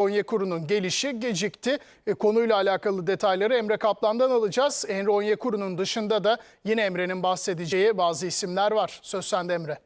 Onyekuru'nun gelişi gecikti. E, konuyla alakalı detayları Emre Kaplan'dan alacağız. Henry Onyekuru'nun dışında da yine Emre'nin bahsedeceği bazı isimler var. Söz sende Emre.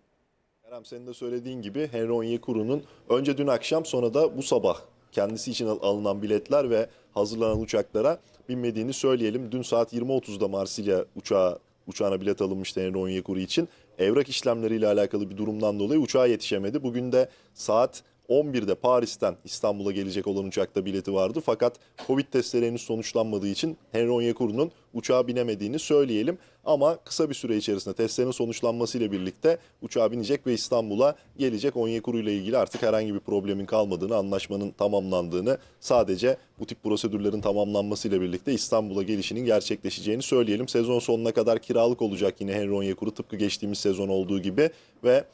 Kerem senin de söylediğin gibi Henry Onyekuru'nun önce dün akşam sonra da bu sabah kendisi için al- alınan biletler ve hazırlanan uçaklara binmediğini söyleyelim. Dün saat 20.30'da Marsilya uçağı uçağına bilet alınmıştı Henry Onyekuru için. Evrak işlemleriyle alakalı bir durumdan dolayı uçağa yetişemedi. Bugün de saat 11'de Paris'ten İstanbul'a gelecek olan uçakta bileti vardı. Fakat Covid testleri henüz sonuçlanmadığı için Henry Onyekuru'nun uçağa binemediğini söyleyelim. Ama kısa bir süre içerisinde testlerin sonuçlanmasıyla birlikte uçağa binecek ve İstanbul'a gelecek. Onyekuru ile ilgili artık herhangi bir problemin kalmadığını, anlaşmanın tamamlandığını, sadece bu tip prosedürlerin tamamlanmasıyla birlikte İstanbul'a gelişinin gerçekleşeceğini söyleyelim. Sezon sonuna kadar kiralık olacak yine Henry Onyekuru tıpkı geçtiğimiz sezon olduğu gibi ve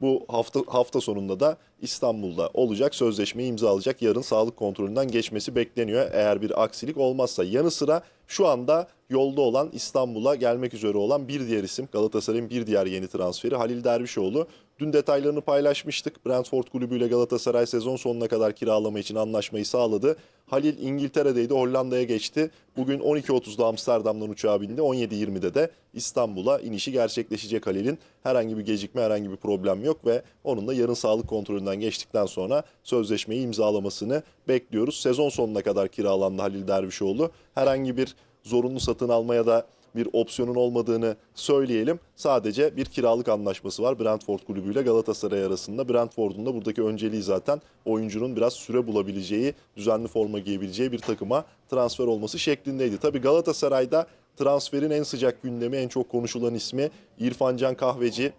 bu hafta hafta sonunda da İstanbul'da olacak. Sözleşmeyi imzalayacak. Yarın sağlık kontrolünden geçmesi bekleniyor. Eğer bir aksilik olmazsa yanı sıra şu anda yolda olan İstanbul'a gelmek üzere olan bir diğer isim Galatasaray'ın bir diğer yeni transferi Halil Dervişoğlu. Dün detaylarını paylaşmıştık. Brentford kulübüyle Galatasaray sezon sonuna kadar kiralama için anlaşmayı sağladı. Halil İngiltere'deydi, Hollanda'ya geçti. Bugün 12.30'da Amsterdam'dan uçağa bindi. 17.20'de de İstanbul'a inişi gerçekleşecek Halil'in. Herhangi bir gecikme, herhangi bir problem yok ve onun da yarın sağlık kontrolünden geçtikten sonra sözleşmeyi imzalamasını bekliyoruz. Sezon sonuna kadar kiralandı Halil Dervişoğlu. Herhangi bir zorunlu satın almaya da bir opsiyonun olmadığını söyleyelim. Sadece bir kiralık anlaşması var Brentford kulübüyle Galatasaray arasında. Brentford'un da buradaki önceliği zaten oyuncunun biraz süre bulabileceği, düzenli forma giyebileceği bir takıma transfer olması şeklindeydi. Tabii Galatasaray'da transferin en sıcak gündemi, en çok konuşulan ismi İrfan Can Kahveci.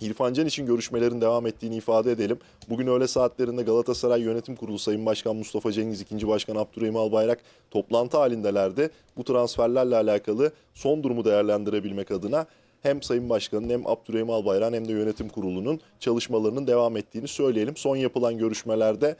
İrfan Can için görüşmelerin devam ettiğini ifade edelim. Bugün öğle saatlerinde Galatasaray Yönetim Kurulu Sayın Başkan Mustafa Cengiz, 2. Başkan Abdurrahim Albayrak toplantı halindelerdi. Bu transferlerle alakalı son durumu değerlendirebilmek adına hem Sayın Başkan'ın hem Abdurrahim Albayrak'ın hem de yönetim kurulunun çalışmalarının devam ettiğini söyleyelim. Son yapılan görüşmelerde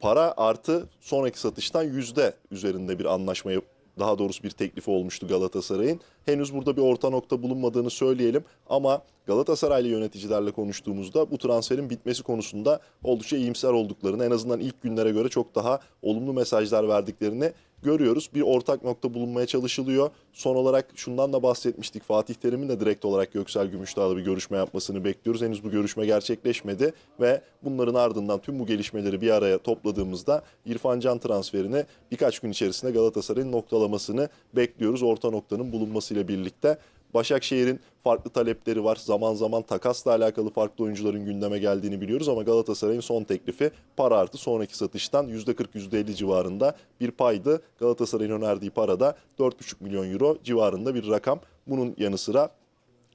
para artı sonraki satıştan yüzde üzerinde bir anlaşma daha doğrusu bir teklifi olmuştu Galatasaray'ın. Henüz burada bir orta nokta bulunmadığını söyleyelim ama Galatasaraylı yöneticilerle konuştuğumuzda bu transferin bitmesi konusunda oldukça iyimser olduklarını en azından ilk günlere göre çok daha olumlu mesajlar verdiklerini görüyoruz. Bir ortak nokta bulunmaya çalışılıyor. Son olarak şundan da bahsetmiştik. Fatih Terim'in de direkt olarak Göksel Gümüşdağ'la bir görüşme yapmasını bekliyoruz. Henüz bu görüşme gerçekleşmedi ve bunların ardından tüm bu gelişmeleri bir araya topladığımızda İrfan Can transferini birkaç gün içerisinde Galatasaray'ın noktalamasını bekliyoruz. Orta noktanın bulunmasıyla birlikte. Başakşehir'in farklı talepleri var. Zaman zaman takasla alakalı farklı oyuncuların gündeme geldiğini biliyoruz ama Galatasaray'ın son teklifi para artı sonraki satıştan %40-%50 civarında bir paydı. Galatasaray'ın önerdiği para da 4,5 milyon euro civarında bir rakam. Bunun yanı sıra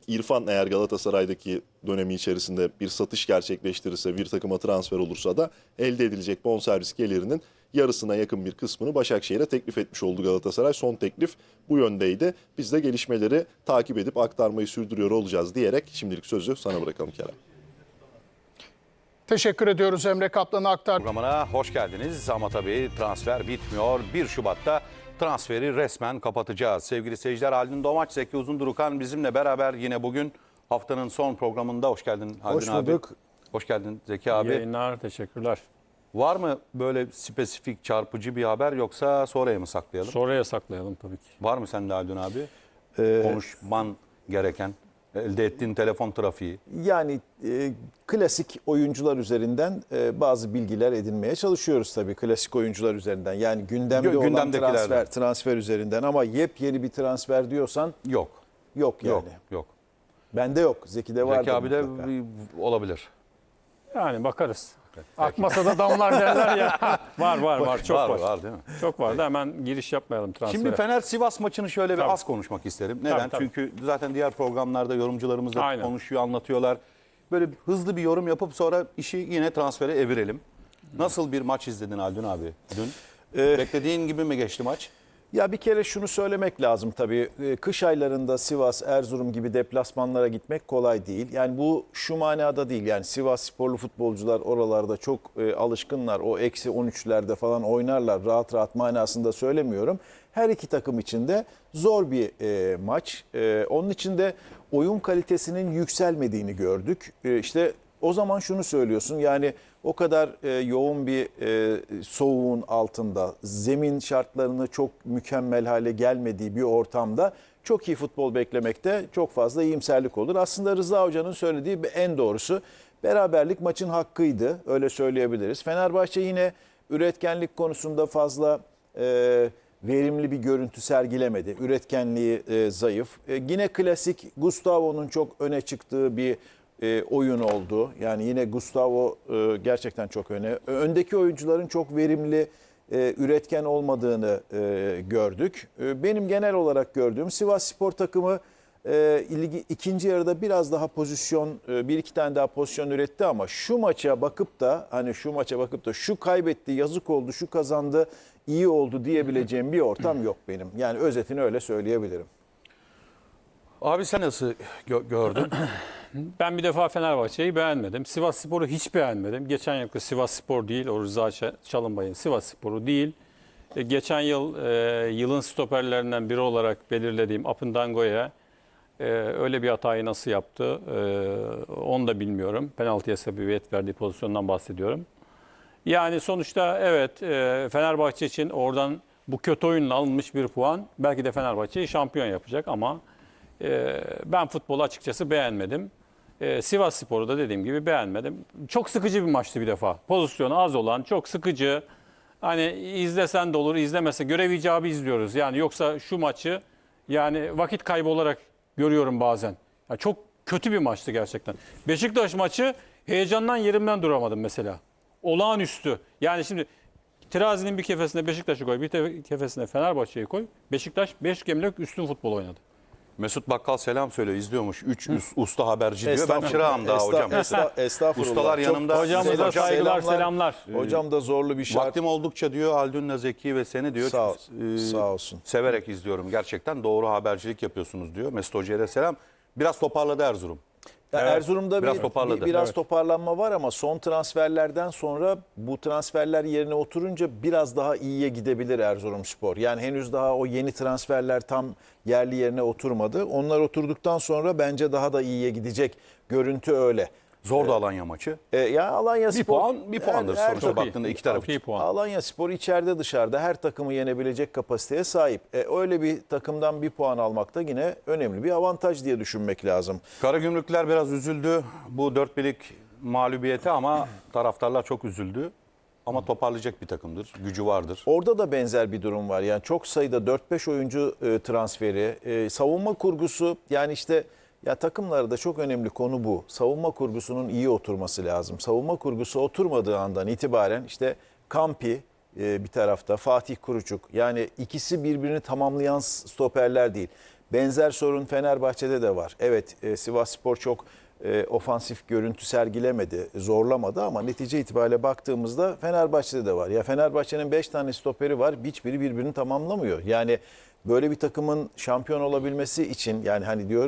İrfan eğer Galatasaray'daki dönemi içerisinde bir satış gerçekleştirirse, bir takıma transfer olursa da elde edilecek bonservis gelirinin yarısına yakın bir kısmını Başakşehir'e teklif etmiş oldu Galatasaray. Son teklif bu yöndeydi. Biz de gelişmeleri takip edip aktarmayı sürdürüyor olacağız diyerek şimdilik sözü sana bırakalım Kerem. Teşekkür ediyoruz Emre Kaplan'a aktar. programına hoş geldiniz. Ama tabii transfer bitmiyor. 1 Şubat'ta transferi resmen kapatacağız. Sevgili seyirciler Haldun Domaç, Zeki Uzundurukan bizimle beraber yine bugün haftanın son programında. Hoş geldin Hoş abi. bulduk. Hoş geldin Zeki abi. Yayınlar, teşekkürler. Var mı böyle spesifik çarpıcı bir haber yoksa sonraya mı saklayalım? Sonraya saklayalım tabii ki. Var mı sende Haldun abi? Ee, Konuşman gereken, elde ettiğin telefon trafiği. Yani e, klasik oyuncular üzerinden e, bazı bilgiler edinmeye çalışıyoruz tabii klasik oyuncular üzerinden. Yani gündemde Gö- olan transfer transfer üzerinden ama yepyeni bir transfer diyorsan Yok. yok yani. Yok. Yok. Bende yok. Zeki'de var. Zeki abi de olabilir. Yani bakarız. Akmasa da damlar derler ya. var var var çok var. var, var değil mi? Çok var da hemen giriş yapmayalım transfere. Şimdi Fener Sivas maçını şöyle bir Tabii. az konuşmak isterim. Neden? Tabii, tabii. Çünkü zaten diğer programlarda yorumcularımız da Aynen. konuşuyor, anlatıyorlar. Böyle hızlı bir yorum yapıp sonra işi yine transfere evirelim. Nasıl bir maç izledin Aldun abi dün? Ee, Beklediğin gibi mi geçti maç? Ya bir kere şunu söylemek lazım tabii. E, Kış aylarında Sivas, Erzurum gibi deplasmanlara gitmek kolay değil. Yani bu şu manada değil. Yani Sivas sporlu futbolcular oralarda çok e, alışkınlar. O eksi 13'lerde falan oynarlar. Rahat rahat manasında söylemiyorum. Her iki takım için de zor bir e, maç. E, onun için de oyun kalitesinin yükselmediğini gördük. E, işte O zaman şunu söylüyorsun yani o kadar e, yoğun bir e, soğuğun altında zemin şartlarını çok mükemmel hale gelmediği bir ortamda çok iyi futbol beklemekte çok fazla iyimserlik olur. Aslında Rıza Hoca'nın söylediği en doğrusu beraberlik maçın hakkıydı öyle söyleyebiliriz. Fenerbahçe yine üretkenlik konusunda fazla e, verimli bir görüntü sergilemedi. Üretkenliği e, zayıf. E, yine klasik Gustavo'nun çok öne çıktığı bir e, oyun oldu. Yani yine Gustavo e, gerçekten çok öne. Öndeki oyuncuların çok verimli, e, üretken olmadığını e, gördük. E, benim genel olarak gördüğüm Sivas Spor takımı e, ilgi, ikinci yarıda biraz daha pozisyon, e, bir iki tane daha pozisyon üretti ama şu maça bakıp da hani şu maça bakıp da şu kaybetti, yazık oldu, şu kazandı, iyi oldu diyebileceğim bir ortam yok benim. Yani özetini öyle söyleyebilirim. Abi sen nasıl gö- gördün? Ben bir defa Fenerbahçe'yi beğenmedim. Sivas Spor'u hiç beğenmedim. Geçen yılki Sivas Spor değil, o Rıza Çalınbay'ın Sivas Spor'u değil. E, geçen yıl e, yılın stoperlerinden biri olarak belirlediğim Apındango'ya e, öyle bir hatayı nasıl yaptı e, onu da bilmiyorum. Penaltıya sebebiyet verdiği pozisyondan bahsediyorum. Yani sonuçta evet e, Fenerbahçe için oradan bu kötü oyunla alınmış bir puan belki de Fenerbahçe'yi şampiyon yapacak ama e, ben futbolu açıkçası beğenmedim. E, Sivas Spor'u da dediğim gibi beğenmedim. Çok sıkıcı bir maçtı bir defa. Pozisyonu az olan, çok sıkıcı. Hani izlesen de olur, izlemese görev icabı izliyoruz. Yani yoksa şu maçı yani vakit kaybı olarak görüyorum bazen. Ya çok kötü bir maçtı gerçekten. Beşiktaş maçı heyecandan yerimden duramadım mesela. Olağanüstü. Yani şimdi terazinin bir kefesine Beşiktaş'ı koy, bir kefesine Fenerbahçe'yi koy. Beşiktaş 5 gemlik üstün futbol oynadı. Mesut Bakkal selam söylüyor, izliyormuş. 3 usta haberci diyor. Ben Estağfurullah. çırağım daha Esta- hocam. esta- estağfurullah. Ustalar Çok- yanımda. Hocamıza Hocam, saygılar, selamlar. Hocam da zorlu bir şart. Vaktim oldukça diyor Aldun'la Zeki ve seni diyor. Sağ ol- e, sağ olsun. Severek izliyorum gerçekten. Doğru habercilik yapıyorsunuz diyor. Mesut Hoca'ya da selam. Biraz toparladı Erzurum. Ya Erzurum'da biraz bir, toparladı. bir- biraz Evet. toparlanma var ama son transferlerden sonra bu transferler yerine oturunca biraz daha iyiye gidebilir Erzurumspor. Yani henüz daha o yeni transferler tam yerli yerine oturmadı. Onlar oturduktan sonra bence daha da iyiye gidecek. Görüntü öyle. Zor da Alanya maçı. E, ya Alanya Bir Spor puan, bir puandır her- sonuçta baktığında iki taraf için. puan. Alanya Spor içeride dışarıda her takımı yenebilecek kapasiteye sahip. E, öyle bir takımdan bir puan almak da yine önemli bir avantaj diye düşünmek lazım. Karagümrükler biraz üzüldü bu dört birlik mağlubiyete ama taraftarlar çok üzüldü. Ama toparlayacak bir takımdır. Gücü vardır. Orada da benzer bir durum var. Yani çok sayıda 4-5 oyuncu e, transferi, e, savunma kurgusu yani işte ya takımlarda çok önemli konu bu. Savunma kurgusunun iyi oturması lazım. Savunma kurgusu oturmadığı andan itibaren işte Kampi e, bir tarafta Fatih Kuruçuk yani ikisi birbirini tamamlayan stoperler değil. Benzer sorun Fenerbahçe'de de var. Evet e, Sivas Spor çok e, ofansif görüntü sergilemedi, zorlamadı ama netice itibariyle baktığımızda Fenerbahçe'de de var. Ya Fenerbahçe'nin 5 tane stoperi var, hiçbiri birbirini tamamlamıyor. Yani böyle bir takımın şampiyon olabilmesi için yani hani diyorum